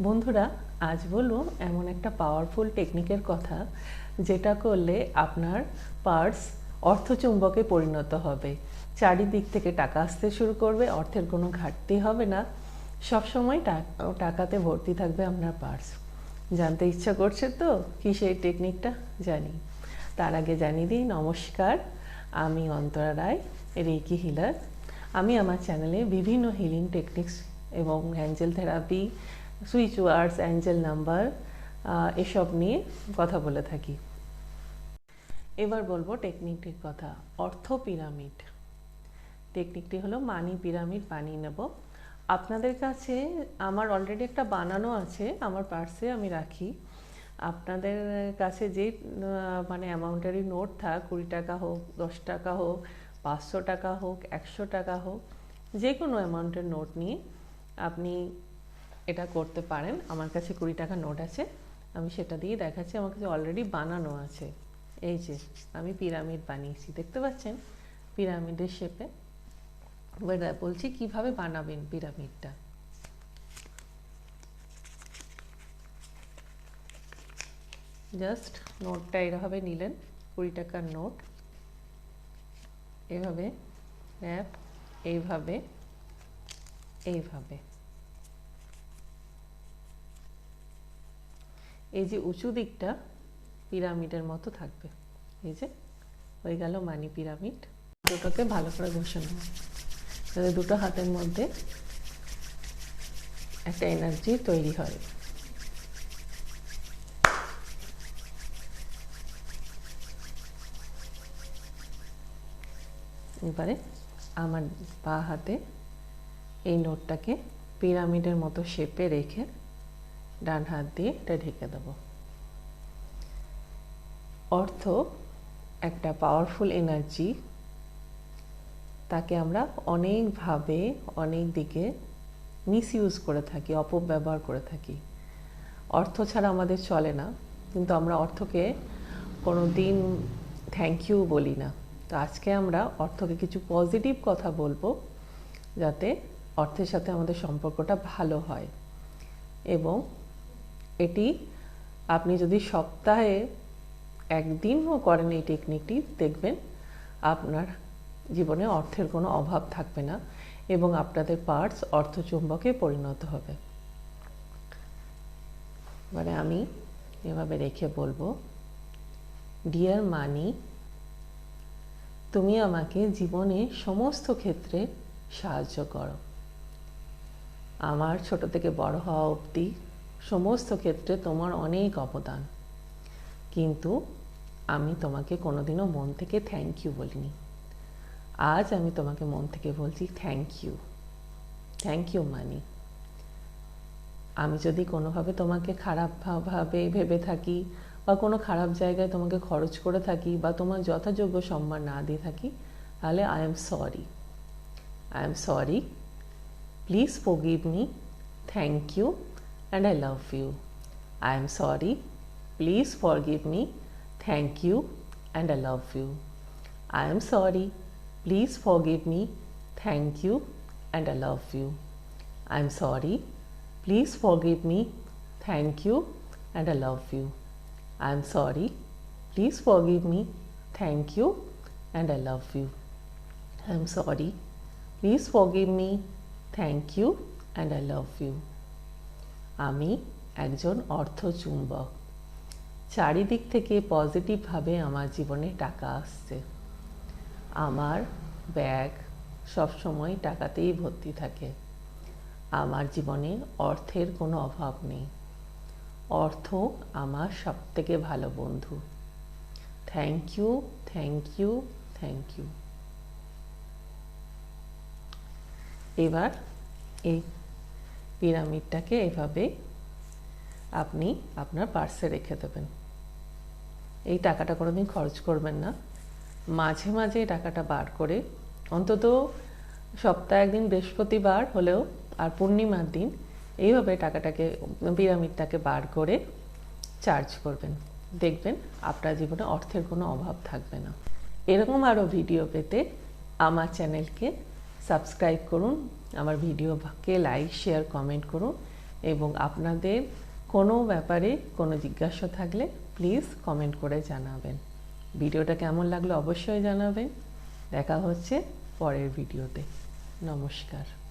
বন্ধুরা, আজ বলব এমন একটা পাওয়ারফুল টেকনিকের কথা, যেটা করলে আপনার পার্স অর্থচুম্বকে পরিণত হবে। চারিদিক থেকে টাকা আসতে শুরু করবে, অর্থের কোনো ঘাটতি হবে না। সবসময় টাকাতে ভর্তি থাকবে আপনার পার্স জানতে ইচ্ছা করছে তো? কি সেই টেকনিকটা জানি। তার আগে জানিয়ে দিই, নমস্কার। আমি অন্তরা রায়, রেকি হিলার। আমি আমার চ্যানেলে বিভিন্ন হিলিং টেকনিক্স এবং angel therapy switch words angel number এসব নিয়ে কথা বলে থাকি। এবার বলব টেকনিকটির কথা, অর্থ পিরামিড। টেকনিকটি হলো মানি পিরামিড বানিয়ে নেব। আপনাদের কাছে আমার অলরেডি একটা বানানো আছে, আমার পার্সে আমি রাখি। আপনাদের কাছে যে মানে অ্যামাউন্টেরই নোট থাক, কুড়ি টাকা হোক, দশ টাকা হোক, পাঁচশো টাকা হোক, একশো টাকা হোক যে কোনো অ্যামাউন্টের নোট নিয়ে আপনি এটা করতে পারেন। আমার কাছে কুড়ি টাকা নোট আছে। আমি সেটা দিয়ে দেখাচ্ছি। আমার কাছে অলরেডি বানানো আছে। এই যে, আমি পিরামিড বানিয়েছি। দেখতে পাচ্ছেন? পিরামিডের শেপে এবার বলছি, কীভাবে বানাবেন পিরামিডটা জাস্ট নোটটা এভাবে নিলেন। কুড়ি টাকার নোট এভাবে র্যাপ এইভাবে এইভাবে। এই যে উঁচু দিকটা পিরামিডের মতো থাকবে। এই যে হয়ে গেল মানি পিরামিড। দুটোকে ভালো করে ঘষে নেব যাতে দুটো হাতের মধ্যে একটা এনার্জি তৈরি হয়। এবারে আমার বা হাতে এই নোটটাকে পিরামিডের মতো শেপে রেখে ডান হাত দিয়ে এটা ঢেকে দেব। অর্থ, একটা পাওয়ারফুল এনার্জি তাকে আমরা অনেকভাবে অনেক দিকে মিসইউজ করে থাকি, অপব্যবহার করে থাকি। অর্থ ছাড়া আমাদের চলে না, কিন্তু আমরা অর্থকে কোনো দিন থ্যাংক ইউ বলি না। তো আজকে আমরা অর্থকে কিছু পজিটিভ কথা বলব, যাতে অর্থের সাথে আমাদের সম্পর্কটা ভালো হয়। এবং এটি আপনি যদি সপ্তাহে একদিনও করেন এই টেকনিকটি দেখবেন আপনার জীবনে অর্থের কোনো অভাব থাকবে না এবং আপনাদের পার্টস অর্থচুম্বকে পরিণত হবে। মানে আমি এভাবে রেখে বলব ডিয়ার মানি তুমি আমাকে জীবনে সমস্ত ক্ষেত্রে সাহায্য করো। আমার ছোট থেকে বড় হওয়া অবধি সমস্ত ক্ষেত্রে তোমার অনেক অবদান। কিন্তু আমি তোমাকে কোনোদিনও মন থেকে থ্যাংক ইউ বলিনি। আজ আমি তোমাকে মন থেকে বলছি thank you thank you money, আমি যদি কোনোভাবে তোমাকে খারাপ ভা- ভাবে থাকি বা কোনো খারাপ জায়গায় তোমাকে খরচ করে থাকি বা তোমার যথাযোগ্য সম্মান না দিয়ে থাকি, তাহলে I am sorry I am sorry please forgive me thank you and I love you. I am sorry. Please forgive me. Thank you and I love you. I am sorry. Please forgive me. Thank you and I love you. I am sorry. Please forgive me. Thank you and I love you. I am sorry. Please forgive me. Thank you and I love you. I am sorry. Please forgive me. Thank you and I love you. আমি একজন অর্থচুম্বক। চারিদিক থেকে পজিটিভভাবে আমার জীবনে টাকা আসছে। আমার bag সবসময় টাকাতেই ভর্তি থাকে। আমার জীবনে অর্থের কোনো অভাব নেই। অর্থ আমার সবথেকে ভালো বন্ধু। Thank you thank you thank you এবার এই পিরামিডটাকে এভাবে আপনি আপনার পার্সে রেখে দেবেন। এই টাকাটা কোনোদিন খরচ করবেন না। মাঝে মাঝে টাকাটা বার করে, অন্তত সপ্তাহে একদিন বৃহস্পতিবার হলেও আর পূর্ণিমার দিন এইভাবে টাকাটাকে, পিরামিডটাকে বার করে চার্জ করবেন। দেখবেন আপনার জীবনে অর্থের কোনো অভাব থাকবে না। এরকম আরও ভিডিও পেতে আমার চ্যানেলকে সাবস্ক্রাইব করুন, আমার ভিডিওকে লাইক, শেয়ার, কমেন্ট করুন এবং আপনাদের কোনো ব্যাপারে কোনো জিজ্ঞাসা থাকলে প্লিজ কমেন্ট করে জানাবেন। ভিডিওটা কেমন লাগল অবশ্যই জানাবেন। দেখা হচ্ছে পরের ভিডিওতে। নমস্কার।